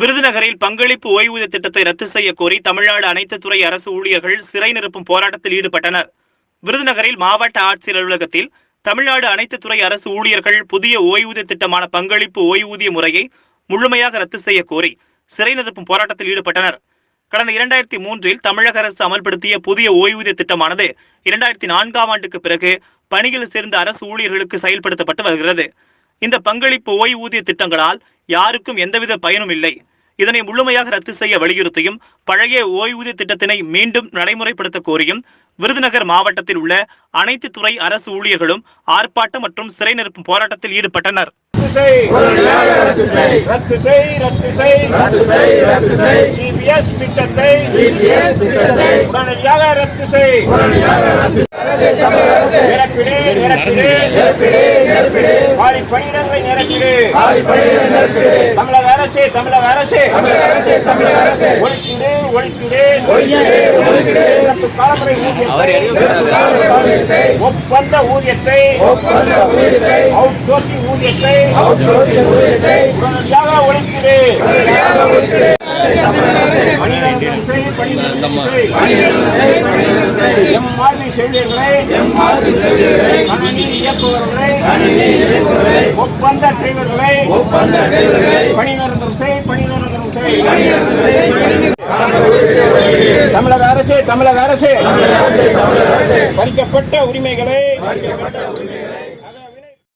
விருதுநகரில் பங்களிப்பு ஓய்வூதிய திட்டத்தை ரத்து செய்ய கோரி தமிழ்நாடு அனைத்து துறை அரசு ஊழியர்கள் சிறை நிரப்பும் போராட்டத்தில் ஈடுபட்டனர். விருதுநகரில் மாவட்ட ஆட்சியர் அலுவலகத்தில் தமிழ்நாடு அனைத்து துறை அரசு ஊழியர்கள் புதிய ஓய்வூதிய திட்டமான பங்களிப்பு ஓய்வூதிய முறையை முழுமையாக ரத்து செய்ய கோரி சிறை நிரப்பும் போராட்டத்தில் ஈடுபட்டனர். கடந்த இரண்டாயிரத்தி மூன்றில் தமிழக அரசு அமல்படுத்திய புதிய ஓய்வூதிய திட்டமானது இரண்டாயிரத்தி நான்காம் ஆண்டுக்கு பிறகு பணியில் சேர்ந்த அரசு ஊழியர்களுக்கு செயல்படுத்தப்பட்டு வருகிறது. இந்த பங்களிப்பு ஓய்வூதிய திட்டங்களால் யாருக்கும் எந்தவித பயனும் இல்லை. இதனை முழுமையாக ரத்து செய்ய வலியுறுத்தியும் பழைய ஓய்வூதிய திட்டத்தினை மீண்டும் நடைமுறைப்படுத்த கோரியும் விருதுநகர் மாவட்டத்தில் உள்ள அனைத்து துறை அரசு ஊழியர்களும் ஆர்ப்பாட்டம் மற்றும் சிறை நிரப்பும் போராட்டத்தில் ஈடுபட்டனர். உடனடியாக ரத்து செய். நிரப்பிடு நிரப்பிடு நிரப்பிடு நிரப்பிடு காலி பணியிடங்களை நிரப்பிடு. காலி பணியிட நிரப்பிடு. தமிழக அரசே தமிழக அரசே. தமிழக அரசே தமிழக அரசே. ஒழிக்கிடு ஒழிக்கிடு ஒழிக்கிடு ஒழிக்கிடு சிறப்பு காலமுறை ஊதியத்தை சிறப்பு காவலர் ஊழியத்தை ஒப்பந்த ஊதியத்தை ஒப்பந்த ஊதியத்தை. அவுட் சோர்சிங் ஊதியத்தை அவுட் சோர்சிங் ஊதியத்தை. உடனடியாக ஒழிக்கிடு உடனடியாக ஒழிக்கிடு பணிநிறுத்தம் எம்ஆர்பி செவிலியர்களை எம்ஆர்பி செவிலியர்களை கணினி இயக்குபவர்களை கணினி ஒப்பந்த டிரைவர்களை ஒப்பந்த டிரைவர்களை பணி நிறுத்தம் செய் பணி தமிழக அரசே தமிழக அரசே. பறிக்கப்பட்ட உரிமைகளை பறிக்கப்பட்ட உரிமைகளை